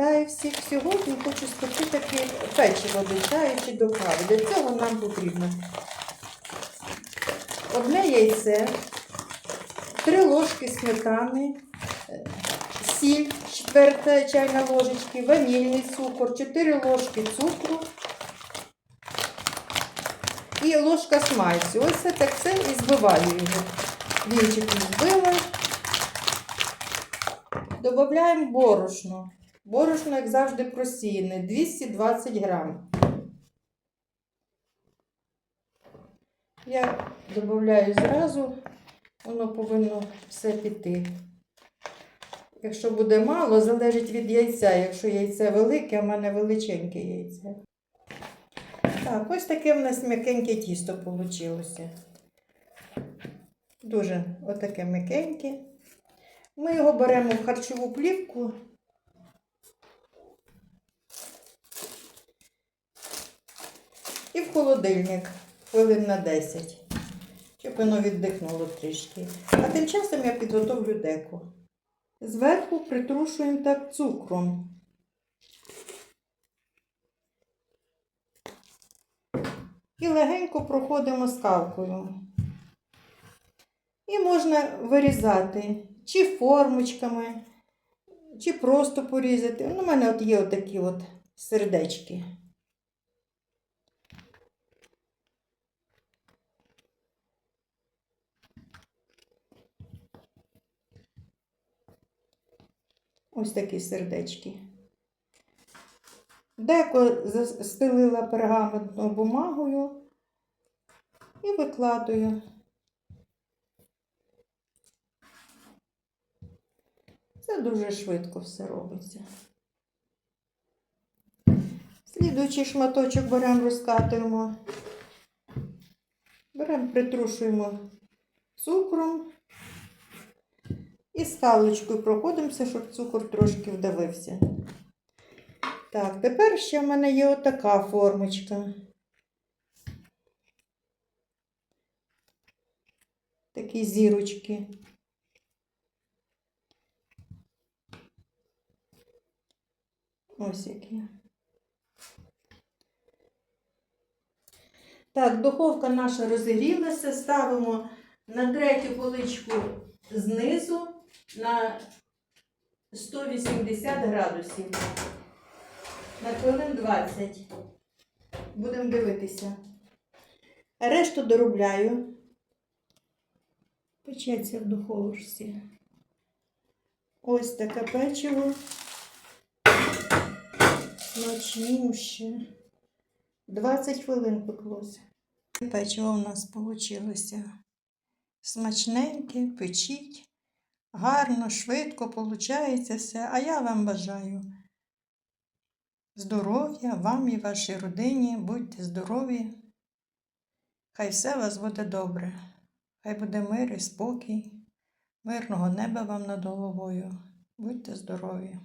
Вітаю всіх! Сьогодні хочу спекти таке печиво чи до кави. Для цього нам потрібно одне яйце, три ложки сметани, сіль, четверта чайна ложечки, ванільний цукор, 4 ложки цукру і ложка смальцю. Ось це так це і збиваю його. Вінчиком збила. Добавляємо борошно. Борошно, як завжди, просіяне 220 грам. Я додаю зразу, воно повинно все піти. Якщо буде мало, залежить від яйця. Якщо яйце велике, а в мене величеньке яйце. Так, ось таке в нас м'якеньке тісто вийшло. Дуже отаке м'якеньке. Ми його беремо в харчову плівку. І в холодильник хвилин на 10, щоб воно віддихнуло трішки. А тим часом я підготовлю деко. Зверху притрушуємо так цукром. І легенько проходимо скалкою. І можна вирізати чи формочками, чи просто порізати. Ну, у мене от є отакі от сердечки. Ось такі сердечки. Деко застелила пергаментною бумагою і викладую. Це дуже швидко все робиться. Слідуючий шматочок беремо, розкатуємо. Беремо, притрушуємо цукром і скалочкою проходимося, щоб цукор трошки вдавився. Так, тепер ще в мене є отака формочка. Такі зірочки. Ось які. Так, духовка наша розігрілася. Ставимо на третю поличку знизу на 180 градусів. На хвилин 20. Будемо дивитися. Решту доробляю. Печеться в духовочці. Ось таке печиво. Смачніше. 20 хвилин пеклося. Печиво у нас вийшло. Смачненьке, печіть. Гарно, швидко виходить все. А я вам бажаю здоров'я, вам і вашій родині. Будьте здорові. Хай все у вас буде добре. Хай буде мир і спокій, мирного неба вам над головою. Будьте здорові!